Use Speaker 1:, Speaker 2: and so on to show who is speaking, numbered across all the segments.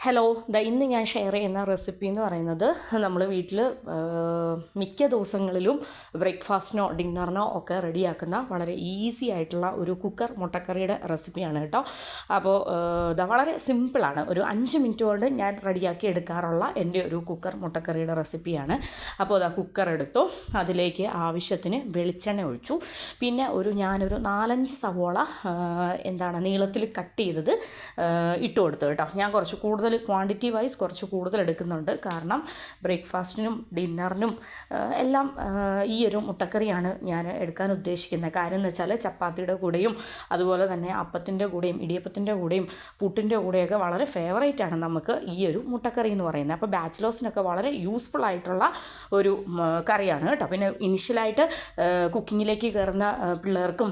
Speaker 1: Hello the ഇന്ന് ഞാൻ share ചെയ്യുന്ന റെസിപ്പി എന്ന് പറയുന്നത് നമ്മൾ വീട്ടിൽ മിക്ക ദിവസങ്ങളിലും ബ്രേക്ക്ഫാസ്റ്റിനോ ഡിന്നറിനോ ഒക്കെ റെഡിയാക്കുന്ന വളരെ ഈസി ആയിട്ടുള്ള ഒരു കുക്കർ മുട്ടക്കറിയുടെ റെസിപ്പിയാണ് കേട്ടോ. അപ്പോൾ ഇതാ വളരെ സിമ്പിളാണ് ഒരു അഞ്ച് മിനിറ്റ് കൊണ്ട് ഞാൻ റെഡിയാക്കി എടുക്കാറുള്ള എന്റെ ഒരു കുക്കർ മുട്ടക്കറിയുടെ റെസിപ്പിയാണ് അപ്പോൾ അതാ കുക്കർ എടുത്തു. അതിലേക്ക് ആവശ്യത്തിന് വെളിച്ചെണ്ണ ഒഴിച്ചു. പിന്നെ ഒരു ഞാനൊരു നാലഞ്ച് സവോള എന്താണ് നീളത്തിൽ കട്ട് ചെയ്തത് ഇട്ട് കൊടുത്തു കേട്ടോ. ഞാൻ കുറച്ച് കൂടുതൽ ക്വാണ്ടിറ്റി വൈസ് കുറച്ച് കൂടുതൽ എടുക്കുന്നുണ്ട്. കാരണം ബ്രേക്ക്ഫാസ്റ്റിനും ഡിന്നറിനും എല്ലാം ഈ ഒരു മുട്ടക്കറിയാണ് ഞാൻ എടുക്കാൻ ഉദ്ദേശിക്കുന്നത്. കാര്യം എന്ന് വെച്ചാൽ ചപ്പാത്തിയുടെ കൂടെയും അതുപോലെ തന്നെ അപ്പത്തിന്റെ കൂടെയും ഇടിയപ്പത്തിന്റെ കൂടെയും പുട്ടിന്റെ കൂടെയൊക്കെ വളരെ ഫേവറേറ്റ് ആണ് നമുക്ക് ഈ ഒരു മുട്ടക്കറി എന്ന് പറയുന്നത്. അപ്പോൾ ബാച്ചിലേഴ്സിനൊക്കെ വളരെ യൂസ്ഫുൾ ആയിട്ടുള്ള ഒരു കറിയാണ് കേട്ടോ. പിന്നെ ഇനിഷ്യലായിട്ട് കുക്കിങ്ങിലേക്ക് കയറുന്ന പിള്ളേർക്കും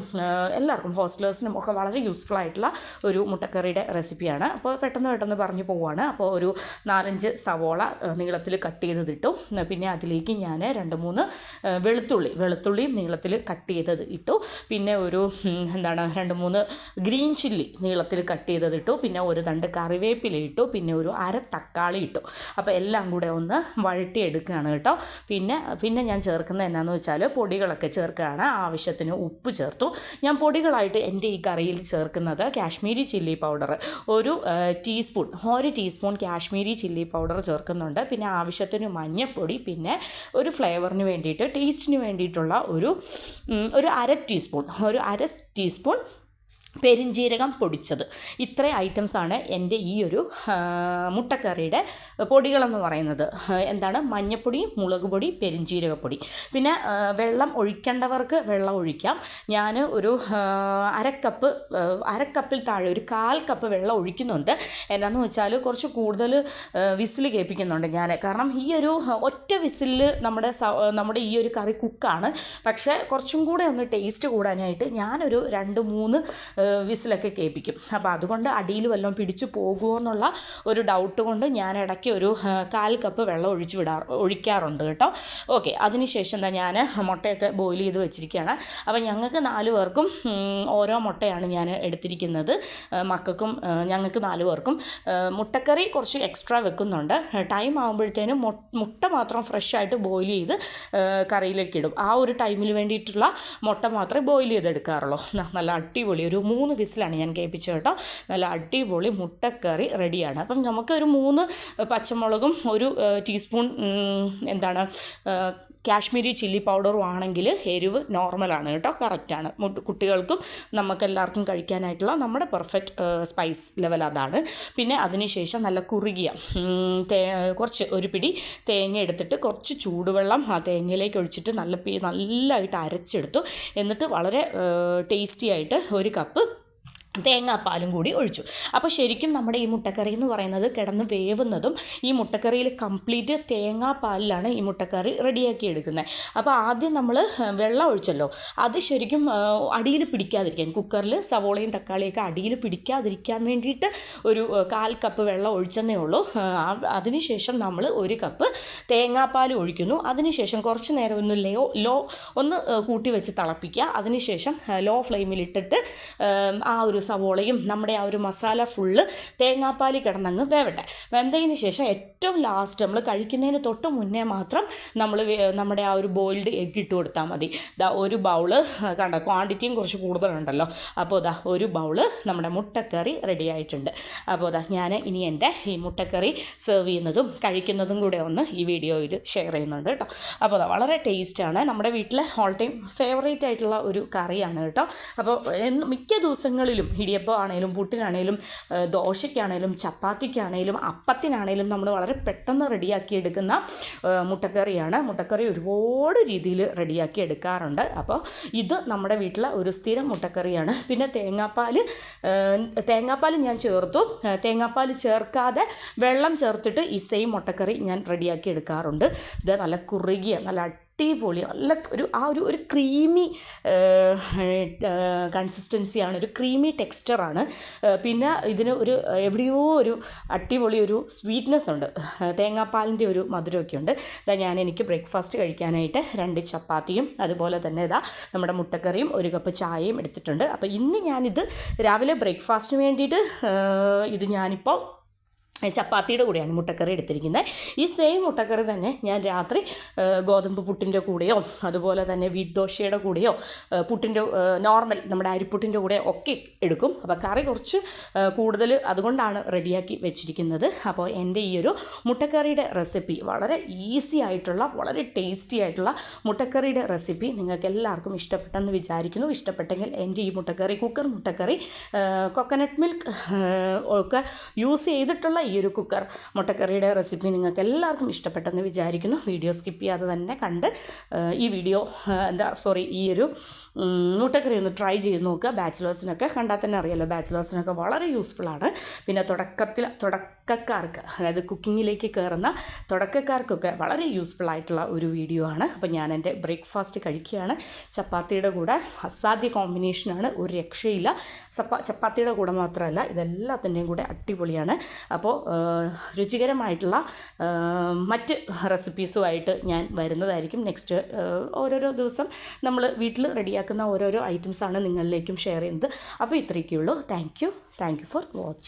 Speaker 1: എല്ലാവർക്കും ഹോസ്റ്റലേഴ്സിനും ഒക്കെ വളരെ യൂസ്ഫുൾ ആയിട്ടുള്ള ഒരു മുട്ടക്കറിയുടെ റെസിപ്പിയാണ് അപ്പോൾ പെട്ടെന്ന് പെട്ടെന്ന് പറഞ്ഞു പോവുകയാണ് അപ്പോൾ ഒരു നാലഞ്ച് സവോള നീളത്തിൽ കട്ട് ചെയ്തത് ഇട്ടു. പിന്നെ അതിലേക്ക് ഞാൻ രണ്ട് മൂന്ന് വെളുത്തുള്ളി വെളുത്തുള്ളിയും നീളത്തിൽ കട്ട് ചെയ്തത് ഇട്ടു. പിന്നെ ഒരു എന്താണ് രണ്ട് മൂന്ന് ഗ്രീൻ ചില്ലി നീളത്തിൽ കട്ട് ചെയ്തത് ഇട്ടു. പിന്നെ ഒരു തണ്ട് കറിവേപ്പില ഇട്ടു. പിന്നെ ഒരു അര തക്കാളി ഇട്ടു. അപ്പോൾ എല്ലാം കൂടെ ഒന്ന് വഴട്ടിയെടുക്കുകയാണ് കേട്ടോ. പിന്നെ പിന്നെ ഞാൻ ചേർക്കുന്നത് എന്നാന്ന് വെച്ചാൽ പൊടികളൊക്കെ ചേർക്കുകയാണ്. ആവശ്യത്തിന് ഉപ്പ് ചേർത്തു. ഞാൻ പൊടികളായിട്ട് എന്റെ ഈ കറിയിൽ ചേർക്കുന്നത് കാശ്മീരി ചില്ലി പൗഡർ ഒരു ടീസ്പൂൺ ഒരു ടീസ്പൂൺ കാശ്മീരി ചില്ലി പൗഡർ ചേർക്കുന്നുണ്ട്. പിന്നെ ആവശ്യത്തിന് മഞ്ഞൾപ്പൊടി പിന്നെ ഒരു ഫ്ലേവറിന് വേണ്ടിയിട്ട് ടേസ്റ്റിന് വേണ്ടിയിട്ടുള്ള ഒരു ഒരു അര ടീസ്പൂൺ ഒരു അര ടീസ്പൂൺ പെരിഞ്ജീരകം പൊടിച്ചത്. ഇത്ര ഐറ്റംസാണ് എന്റെ ഈ ഒരു മുട്ടക്കറിയുടെ പൊടികളെന്ന് പറയുന്നത്. എന്താണ്? മഞ്ഞപ്പൊടി മുളക് പൊടി പെരിഞ്ജീരകപ്പൊടി പിന്നെ വെള്ളം ഒഴിക്കേണ്ടവർക്ക് വെള്ളം ഒഴിക്കാം. ഞാൻ ഒരു അരക്കപ്പ് അരക്കപ്പിൽ താഴെ ഒരു കാൽ കപ്പ് വെള്ളം ഒഴിക്കുന്നുണ്ട്. എന്നാന്ന് വെച്ചാൽ കുറച്ച് കൂടുതൽ വിസിൽ കേൾപ്പിക്കുന്നുണ്ട് ഞാൻ. കാരണം ഈ ഒരു ഒറ്റ വിസിലിൽ നമ്മുടെ നമ്മുടെ ഈ ഒരു കറി കുക്കാണ് പക്ഷേ കുറച്ചും കൂടെ ഒന്ന് ടേസ്റ്റ് കൂടാനായിട്ട് ഞാനൊരു രണ്ട് മൂന്ന് വിസിലൊക്കെ കേൾപ്പിക്കും. അപ്പോൾ അതുകൊണ്ട് അടിയിൽ വല്ലതും പിടിച്ചു പോകുമോ എന്നുള്ള ഒരു ഡൗട്ട് കൊണ്ട് ഞാൻ ഇടയ്ക്ക് ഒരു കാൽ കപ്പ് വെള്ളം ഒഴിച്ചു വിടാ ഒഴിക്കാറുണ്ട് കേട്ടോ. ഓക്കെ അതിനുശേഷം എന്താ ഞാൻ മുട്ടയൊക്കെ ബോയിൽ ചെയ്ത് വെച്ചിരിക്കുകയാണ്. അപ്പോൾ ഞങ്ങൾക്ക് നാല് പേർക്കും ഓരോ മുട്ടയാണ് ഞാൻ എടുത്തിരിക്കുന്നത്. മക്കൾക്കും ഞങ്ങൾക്ക് നാല് പേർക്കും. മുട്ടക്കറി കുറച്ച് എക്സ്ട്രാ വെക്കുന്നുണ്ട്. ടൈം ആകുമ്പോഴത്തേനും മുട്ട മാത്രം ഫ്രഷ് ആയിട്ട് ബോയിൽ ചെയ്ത് കറിയിലേക്ക് ഇടും. ആ ഒരു ടൈമിൽ വേണ്ടിയിട്ടുള്ള മുട്ട മാത്രമേ ബോയിൽ ചെയ്തെടുക്കാറുള്ളൂ. നല്ല അടിപൊളി ഒരു മൂന്ന് വിസിലാണ് ഞാൻ കേൾപ്പിച്ചത് കേട്ടോ. നല്ല അടിപൊളി മുട്ടക്കറി റെഡിയാണ്. അപ്പം നമുക്കൊരു മൂന്ന് പച്ചമുളകും ഒരു ടീസ്പൂൺ എന്താണ് കാശ്മീരി ചില്ലി പൗഡറും ആണെങ്കിൽ എരിവ് നോർമലാണ് കേട്ടോ കറക്റ്റാണ് കുട്ടികൾക്കും നമുക്കെല്ലാവർക്കും കഴിക്കാനായിട്ടുള്ള നമ്മുടെ പെർഫെക്റ്റ് സ്പൈസ് ലെവൽ അതാണ്. പിന്നെ അതിനുശേഷം നല്ല കുറുകിയ തേ കുറച്ച് ഒരു പിടി തേങ്ങ എടുത്തിട്ട് കുറച്ച് ചൂടുവെള്ളം ആ തേങ്ങയിലേക്ക് ഒഴിച്ചിട്ട് നല്ല നല്ലതായിട്ട് അരച്ചെടുത്തു. എന്നിട്ട് വളരെ ടേസ്റ്റി ആയിട്ട് ഒരു കപ്പ് തേങ്ങാപ്പാലും കൂടി ഒഴിച്ചു. അപ്പോൾ ശരിക്കും നമ്മുടെ ഈ മുട്ടക്കറി എന്ന് പറയുന്നത് കിടന്ന് വേവുന്നതും ഈ മുട്ടക്കറിയിൽ കംപ്ലീറ്റ് തേങ്ങാപ്പാലിലാണ് ഈ മുട്ടക്കറി റെഡിയാക്കി എടുക്കുന്നത്. അപ്പോൾ ആദ്യം നമ്മൾ വെള്ളം ഒഴിച്ചല്ലോ. അത് ശരിക്കും അടിയിൽ പിടിക്കാതിരിക്കാൻ കുക്കറിൽ സവോളയും തക്കാളിയൊക്കെ അടിയിൽ പിടിക്കാതിരിക്കാൻ വേണ്ടിയിട്ട് ഒരു കാൽ കപ്പ് വെള്ളം ഒഴിച്ചെന്നേ ഉള്ളൂ. അതിനുശേഷം നമ്മൾ ഒരു കപ്പ് തേങ്ങാപ്പാൽ ഒഴിക്കുന്നു. അതിനുശേഷം കുറച്ച് നേരം ഒന്ന് ലോ ലോ ഒന്ന് കൂട്ടി വെച്ച് തിളപ്പിക്കുക. അതിനുശേഷം ലോ ഫ്ലെയിമിലിട്ടിട്ട് ആ ഒരു സവോളയും നമ്മുടെ ആ ഒരു മസാല ഫുള്ള് തേങ്ങാപ്പാൽ കിടന്നങ്ങ് വേവട്ടെ. വെന്തതിന് ശേഷം ഏറ്റവും ലാസ്റ്റ് നമ്മൾ കഴിക്കുന്നതിന് തൊട്ട് മുന്നേ മാത്രം നമ്മൾ നമ്മുടെ ആ ഒരു ബോയിൽഡ് എഗ് ഇട്ട് കൊടുത്താൽ മതി. ദാ ഒരു ബൗൾ കണ്ട ക്വാണ്ടിറ്റിയും കുറച്ച് കൂടുതലുണ്ടല്ലോ. അപ്പോൾ ദാ ഒരു ബൗൾ നമ്മുടെ മുട്ടക്കറി റെഡി ആയിട്ടുണ്ട്. അപ്പോൾ ദാ ഞാൻ ഇനി എന്റെ ഈ മുട്ടക്കറി സെർവ് ചെയ്യുന്നതും കഴിക്കുന്നതും കൂടെ ഒന്ന് ഈ വീഡിയോയിൽ ഷെയർ ചെയ്യുന്നുണ്ട് കേട്ടോ. അപ്പോൾ ദാ വളരെ ടേസ്റ്റാണ് നമ്മുടെ വീട്ടിലെ ഓൾ ടൈം ഫേവറേറ്റ് ആയിട്ടുള്ള ഒരു കറിയാണ് കേട്ടോ. അപ്പോൾ മിക്ക ദിവസങ്ങളിലും ഇടിയപ്പം ആണേലും പുട്ടിനാണേലും ദോശയ്ക്കാണേലും ചപ്പാത്തിക്കാണേലും അപ്പത്തിനാണേലും നമ്മൾ വളരെ പെട്ടെന്ന് റെഡിയാക്കി എടുക്കുന്ന മുട്ടക്കറിയാണ്. മുട്ടക്കറി ഒരുപാട് രീതിയിൽ റെഡിയാക്കി എടുക്കാറുണ്ട് അപ്പോൾ ഇത് നമ്മുടെ വീട്ടിലെ ഒരു സ്ഥിരം മുട്ടക്കറിയാണ്. പിന്നെ തേങ്ങാപ്പാൽ തേങ്ങാപ്പാൽ ഞാൻ ചേർത്തു. തേങ്ങാപ്പാൽ ചേർക്കാതെ വെള്ളം ചേർത്തിട്ട് ഈ സെയിം മുട്ടക്കറി ഞാൻ റെഡിയാക്കി എടുക്കാറുണ്ട് ഇത് നല്ല കുറുകിയ നല്ല അടിപൊളി. നല്ല ഒരു ആ ഒരു ഒരു ക്രീമി കൺസിസ്റ്റൻസിയാണ് ഒരു ക്രീമി ടെക്സ്ചറാണ് പിന്നെ ഇതിന് ഒരു എവിടെയോ ഒരു അടിപൊളി ഒരു സ്വീറ്റ്നെസ് ഉണ്ട്. തേങ്ങാപ്പാലിന്റെ ഒരു മധുരമൊക്കെ ഉണ്ട്. ഇതാ ഞാൻ എനിക്ക് ബ്രേക്ക്ഫാസ്റ്റ് കഴിക്കാനായിട്ട് രണ്ട് ചപ്പാത്തിയും അതുപോലെ തന്നെ ഇതാ നമ്മുടെ മുട്ടക്കറിയും ഒരു കപ്പ് ചായയും എടുത്തിട്ടുണ്ട്. അപ്പോൾ ഇന്ന് ഞാനിത് രാവിലെ ബ്രേക്ക്ഫാസ്റ്റിന് വേണ്ടിയിട്ട് ഇത് ഞാനിപ്പോൾ ചപ്പാത്തിയുടെ കൂടെയാണ് മുട്ടക്കറി എടുത്തിരിക്കുന്നത്. ഈ സെയിം മുട്ടക്കറി തന്നെ ഞാൻ രാത്രി ഗോതമ്പ് പുട്ടിന്റെ കൂടെയോ അതുപോലെ തന്നെ വീറ്റ് ദോശയുടെ കൂടെയോ പുട്ടിന്റെ നോർമൽ നമ്മുടെ അരിപ്പുട്ടിന്റെ കൂടെ ഒക്കെ എടുക്കും. അപ്പോൾ കറി കുറച്ച് കൂടുതൽ അതുകൊണ്ടാണ് റെഡിയാക്കി വെച്ചിരിക്കുന്നത്. അപ്പോൾ എന്റെ ഈ ഒരു മുട്ടക്കറിയുടെ റെസിപ്പി വളരെ ഈസി ആയിട്ടുള്ള വളരെ ടേസ്റ്റി ആയിട്ടുള്ള മുട്ടക്കറിയുടെ റെസിപ്പി നിങ്ങൾക്ക് എല്ലാവർക്കും ഇഷ്ടപ്പെട്ടെന്ന് വിചാരിക്കുന്നു. ഇഷ്ടപ്പെട്ടെങ്കിൽ എന്റെ ഈ മുട്ടക്കറി കുക്കർ മുട്ടക്കറി കൊക്കനട്ട് മിൽക്ക് ഒക്കെ യൂസ് ചെയ്തിട്ടുള്ള ഈ ഒരു കുക്കർ മുട്ടക്കറിയുടെ റെസിപ്പി നിങ്ങൾക്ക് എല്ലാവർക്കും ഇഷ്ടപ്പെട്ടെന്ന് വിചാരിക്കുന്നു. വീഡിയോ സ്കിപ്പ് ചെയ്യാതെ തന്നെ കണ്ട് ഈ വീഡിയോ എന്താ സോറി ഈ ഒരു മുട്ടക്കറി ഒന്ന് ട്രൈ ചെയ്ത് നോക്കുക. ബാച്ചിലേഴ്സിനൊക്കെ കണ്ടാൽ തന്നെ അറിയാമല്ലോ ബാച്ചിലേഴ്സിനൊക്കെ വളരെ യൂസ്ഫുള്ളാണ് പിന്നെ തുടക്കത്തിൽ തുടക്കക്കാർക്ക് അതായത് കുക്കിങ്ങിലേക്ക് കയറുന്ന തുടക്കക്കാർക്കൊക്കെ വളരെ യൂസ്ഫുൾ ആയിട്ടുള്ള ഒരു വീഡിയോ ആണ്. അപ്പോൾ ഞാൻ എന്റെ ബ്രേക്ക്ഫാസ്റ്റ് കഴിക്കുകയാണ്. ചപ്പാത്തിയുടെ കൂടെ അസാധ്യ കോമ്പിനേഷനാണ് ഒരു രക്ഷയില്ല. ചപ്പാ ചപ്പാത്തിയുടെ കൂടെ മാത്രമല്ല ഇതെല്ലാത്തിന്റെയും കൂടെ അടിപൊളിയാണ്. അപ്പോൾ രുചികരമായിട്ടുള്ള മറ്റ് റെസിപ്പീസുമായിട്ട് ഞാൻ വരുന്നതായിരിക്കും. നെക്സ്റ്റ് ഓരോരോ ദിവസം നമ്മൾ വീട്ടിൽ റെഡിയാക്കുന്ന ഓരോരോ ഐറ്റംസാണ് നിങ്ങളിലേക്കും ഷെയർ ചെയ്യുന്നത്. അപ്പോൾ ഇത്രയൊക്കെയുള്ളൂ. Thank you thank you for watching